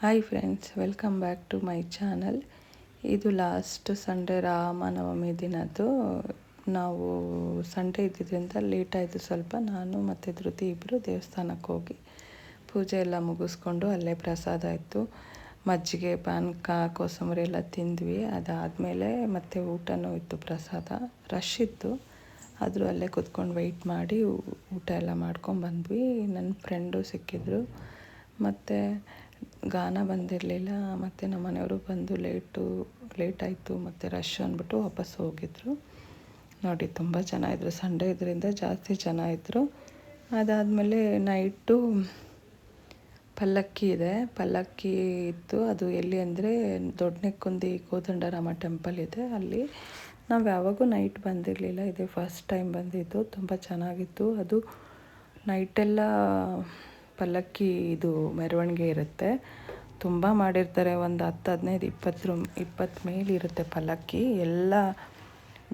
Hi friends welcome back to my channel ಇದು last Sunday Ramanavami ದಿನದ್ದು. ನಾವು ಸಂಡೇ ಇದ್ದಿದ್ದರಿಂದ ಲೇಟ್ ಆಯಿತು ಸ್ವಲ್ಪ. ನಾನು ಮತ್ತು ಧೃತಿ ಇಬ್ಬರು ದೇವಸ್ಥಾನಕ್ಕೆ ಹೋಗಿ ಪೂಜೆ ಎಲ್ಲ ಮುಗಿಸ್ಕೊಂಡು ಅಲ್ಲೇ ಪ್ರಸಾದ ಇತ್ತು ಮಜ್ಜಿಗೆ ಪಾನಕ ಕೋಸಂಬರಿ ಎಲ್ಲ ತಿಂದ್ವಿ. ಅದಾದಮೇಲೆ ಮತ್ತೆ ಊಟನೂ ಇತ್ತು, ಪ್ರಸಾದ. ರಶ್ ಇತ್ತು. ಆದರೂ ಅಲ್ಲೇ ಕುತ್ಕೊಂಡು ವೆಯ್ಟ್ ಮಾಡಿ ಊಟ ಎಲ್ಲ ಮಾಡ್ಕೊಂಡು ಬಂದ್ವಿ. ನನ್ನ ಫ್ರೆಂಡು ಸಿಕ್ಕಿದ್ರು. ಮತ್ತು ಗಾನ ಬಂದಿರಲಿಲ್ಲ, ಮತ್ತು ನಮ್ಮ ಮನೆಯವರು ಬಂದು ಲೇಟು, ಲೇಟ್ ಆಯಿತು, ಮತ್ತು ರಶ್ ಅಂದ್ಬಿಟ್ಟು ವಾಪಸ್ ಹೋಗಿದ್ರು. ನೋಡಿ, ತುಂಬ ಜನ ಇದ್ದರು ಸಂಡೇ ಇದರಿಂದ ಜಾಸ್ತಿ ಜನ ಇದ್ದರು ಅದಾದಮೇಲೆ ನೈಟು ಪಲ್ಲಕ್ಕಿ ಇದೆ. ಪಲ್ಲಕ್ಕಿ ಇತ್ತು. ಅದು ಎಲ್ಲಿ ಅಂದರೆ ದೊಡ್ಡನೆಕ್ಕುಂದಿ ಕೋದಂಡರಾಮ ಟೆಂಪಲ್ ಇದೆ ಅಲ್ಲಿ. ನಾವು ಯಾವಾಗೂ ನೈಟ್ ಬಂದಿರಲಿಲ್ಲ. ಇದೇ ಫಸ್ಟ್ ಟೈಮ್ ಬಂದಿದ್ದು. ತುಂಬ ಚೆನ್ನಾಗಿತ್ತು. ಅದು ನೈಟೆಲ್ಲ ಪಲ್ಲಕ್ಕಿ ಇದು ಮೆರವಣಿಗೆ ಇರುತ್ತೆ. ತುಂಬ ಮಾಡಿರ್ತಾರೆ, ಒಂದು ಹತ್ತು, ಹದಿನೈದು, ಇಪ್ಪತ್ತು ರೂಮ್ ಇಪ್ಪತ್ತು ಮೇಲಿರುತ್ತೆ ಪಲ್ಲಕ್ಕಿ. ಎಲ್ಲ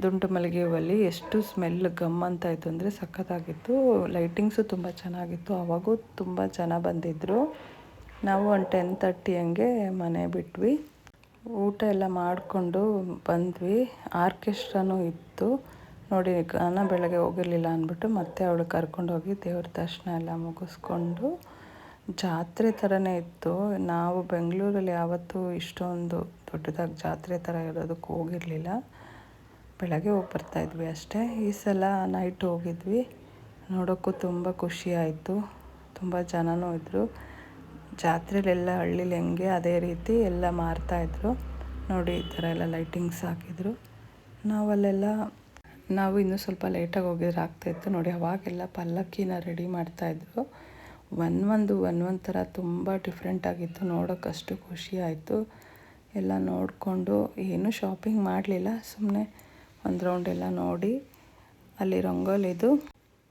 ದುಂಡು ಮಲ್ಲಿಗೆ ಎಷ್ಟು ಸ್ಮೆಲ್ ಗಮ್ ಅಂತ ಇತ್ತು ಅಂದರೆ ಸಖತ್ತಾಗಿತ್ತು. ಲೈಟಿಂಗ್ಸು ತುಂಬ ಚೆನ್ನಾಗಿತ್ತು. ಅವಾಗೂ ತುಂಬ ಜನ ಬಂದಿದ್ದರು ನಾವು ಒಂದು ಟೆನ್ ತರ್ಟಿ ಹಂಗೆ ಮನೆ ಬಿಟ್ವಿ. ಊಟ ಎಲ್ಲ ಮಾಡಿಕೊಂಡು ಬಂದ್ವಿ. ಆರ್ಕೆಸ್ಟ್ರಾನೂ ಇತ್ತು. ನೋಡಿ ಗಾನ ಬೆಳಗ್ಗೆ ಹೋಗಿರಲಿಲ್ಲ ಅಂದ್ಬಿಟ್ಟು ಮತ್ತೆ ಅವಳು ಕರ್ಕೊಂಡೋಗಿ ದೇವ್ರ ದರ್ಶನ ಎಲ್ಲ ಮುಗಿಸ್ಕೊಂಡು ಜಾತ್ರೆ ಥರನೇ ಇತ್ತು. ನಾವು ಬೆಂಗಳೂರಲ್ಲಿ ಯಾವತ್ತೂ ಇಷ್ಟೊಂದು ದೊಡ್ಡದಾಗಿ ಜಾತ್ರೆ ಥರ ಇರೋದಕ್ಕೆ ಹೋಗಿರಲಿಲ್ಲ. ಬೆಳಗ್ಗೆ ಹೋಗಿ ಬರ್ತಾಯಿದ್ವಿ ಅಷ್ಟೇ. ಈ ಸಲ ನೈಟ್ ಹೋಗಿದ್ವಿ. ನೋಡೋಕ್ಕೂ ತುಂಬ ಖುಷಿ ಆಯಿತು. ತುಂಬ ಜನನೂ ಇದ್ದರು ಜಾತ್ರೆಲೆಲ್ಲ ಹಳ್ಳಿಲಿ ಹೆಂಗೆ ಅದೇ ರೀತಿ ಎಲ್ಲ ಮಾರ್ತಾಯಿದ್ರು ನೋಡಿ, ಈ ಥರ ಎಲ್ಲ ಲೈಟಿಂಗ್ಸ್ ಹಾಕಿದ್ರು. ನಾವಲ್ಲೆಲ್ಲ ನಾವು ಇನ್ನೂ ಸ್ವಲ್ಪ ಲೇಟಾಗಿ ಹೋಗಿದ್ರೆ ಆಗ್ತಾಯಿತ್ತು ನೋಡಿ, ಅವಾಗೆಲ್ಲ ಪಲ್ಲಕ್ಕಿನ ರೆಡಿ ಮಾಡ್ತಾಯಿದ್ರು ಒನ್ ಒಂದು ಒನ್ ಒಂದು ಥರ ತುಂಬ ಡಿಫ್ರೆಂಟ್ ಆಗಿತ್ತು. ನೋಡೋಕ್ಕಷ್ಟು ಖುಷಿ ಆಯಿತು. ಎಲ್ಲ ನೋಡಿಕೊಂಡು ಏನೂ ಶಾಪಿಂಗ್ ಮಾಡಲಿಲ್ಲ. ಸುಮ್ಮನೆ ಒಂದು ರೌಂಡ್ ಎಲ್ಲ ನೋಡಿ. ಅಲ್ಲಿ ರಂಗೋಲಿದು,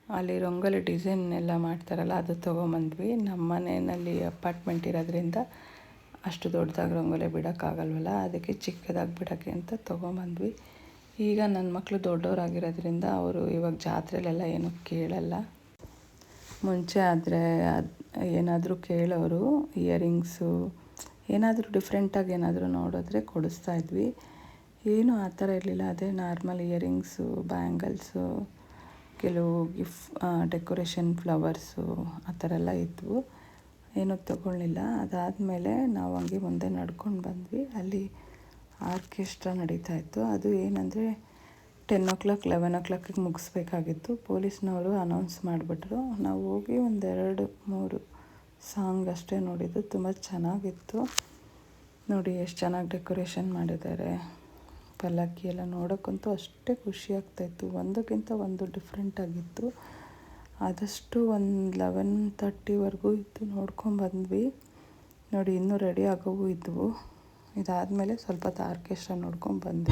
ಅಲ್ಲಿ ರಂಗೋಲಿ ಡಿಸೈನ್ ಎಲ್ಲ ಮಾಡ್ತಾರಲ್ಲ, ಅದು ತೊಗೊಂಬಂದ್ವಿ. ನಮ್ಮ ಮನೆಯಲ್ಲಿ ಅಪಾರ್ಟ್ಮೆಂಟ್ ಇರೋದ್ರಿಂದ ಅಷ್ಟು ದೊಡ್ಡದಾಗಿ ರಂಗೋಲಿ ಬಿಡೋಕ್ಕಾಗಲ್ವಲ್ಲ, ಅದಕ್ಕೆ ಚಿಕ್ಕದಾಗಿ ಬಿಡೋಕ್ಕೆ ಅಂತ ತೊಗೊಂಬಂದ್ವಿ. ಈಗ ನನ್ನ ಮಕ್ಕಳು ದೊಡ್ಡವರಾಗಿರೋದ್ರಿಂದ ಅವರು ಇವಾಗ ಜಾತ್ರೆಲೆಲ್ಲ ಏನೂ ಕೇಳಲ್ಲ. ಮುಂಚೆ ಆದರೆ ಅದು ಏನಾದರೂ ಕೇಳೋರು, ಇಯರಿಂಗ್ಸು, ಏನಾದರೂ ಡಿಫ್ರೆಂಟಾಗಿ ಏನಾದರೂ ನೋಡಿದ್ರೆ ಕೊಡಿಸ್ತಾ ಇದ್ವಿ. ಏನೂ ಆ ಥರ ಇರಲಿಲ್ಲ, ಅದೇ ನಾರ್ಮಲ್ ಇಯರಿಂಗ್ಸು, ಬ್ಯಾಂಗಲ್ಸು, ಕೆಲವು ಗಿಫ್ಟ್ ಡೆಕೋರೇಷನ್ ಫ್ಲವರ್ಸು ಆ ಥರ ಎಲ್ಲ ಇದ್ವು. ಏನೂ ತೊಗೊಳ್ಳಿಲ್ಲ. ಅದಾದಮೇಲೆ ನಾವು ಹಂಗೆ ಮುಂದೆ ನಡ್ಕೊಂಡು ಬಂದ್ವಿ. ಅಲ್ಲಿ ಆರ್ಕೆಸ್ಟ್ರಾ ನಡೀತಾ ಇತ್ತು. ಅದು ಏನಂದರೆ ಟೆನ್ ಓ ಕ್ಲಾಕ್ ಲೆವೆನ್ ಓ ಕ್ಲಾಕಿಗೆ ಮುಗಿಸ್ಬೇಕಾಗಿತ್ತು. ಪೊಲೀಸ್ನವರು ಅನೌನ್ಸ್ ಮಾಡಿಬಿಟ್ರು. ನಾವು ಹೋಗಿ ಒಂದೆರಡು ಮೂರು ಸಾಂಗ್ ಅಷ್ಟೇ ನೋಡಿದ್ದು. ತುಂಬ ಚೆನ್ನಾಗಿತ್ತು. ನೋಡಿ ಎಷ್ಟು ಚೆನ್ನಾಗಿ ಡೆಕೋರೇಷನ್ ಮಾಡಿದ್ದಾರೆ. ಪಲ್ಲಕ್ಕಿ ಎಲ್ಲ ನೋಡೋಕ್ಕಂತೂ ಅಷ್ಟೇ ಖುಷಿ ಆಗ್ತಾಯಿತ್ತು ಒಂದಕ್ಕಿಂತ ಒಂದು ಡಿಫ್ರೆಂಟಾಗಿತ್ತು ಆದಷ್ಟು ಒಂದು ಲೆವೆನ್ ತರ್ಟಿವರೆಗೂ ಇತ್ತು ನೋಡ್ಕೊಂಬಂದ್ವಿ ನೋಡಿ ಇನ್ನೂ ರೆಡಿ ಆಗೋವು ಇದ್ವು. ಇದಾದಮೇಲೆ ಸ್ವಲ್ಪ ಹೊತ್ತು ಆರ್ಕೆಸ್ಟ್ರಾ ನೋಡ್ಕೊಂಡು ಬಂದೆ.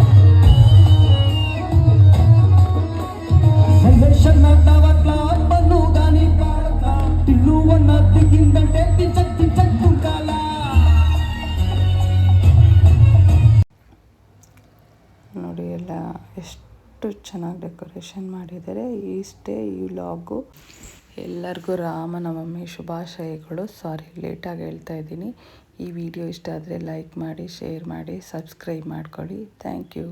ನೋಡಿ ಎಲ್ಲ ಎಷ್ಟು ಚೆನ್ನಾಗಿ ಡೆಕೋರೇಷನ್ ಮಾಡಿದ್ದಾರೆ. ಇಷ್ಟೇ ಈ ವ್ಲಾಗು ಎಲ್ಲರಿಗೂ ರಾಮನವಮಿ ಶುಭಾಶಯಗಳು. ಸಾರಿ ಲೇಟಾಗಿ ಹೇಳ್ತಾ ಇದ್ದೀನಿ. ಈ ವಿಡಿಯೋ ಇಷ್ಟ ಆದರೆ ಲೈಕ್ ಮಾಡಿ ಶೇರ್ ಮಾಡಿ ಸಬ್ಸ್ಕ್ರೈಬ್ ಮಾಡ್ಕೊಳ್ಳಿ. Thank you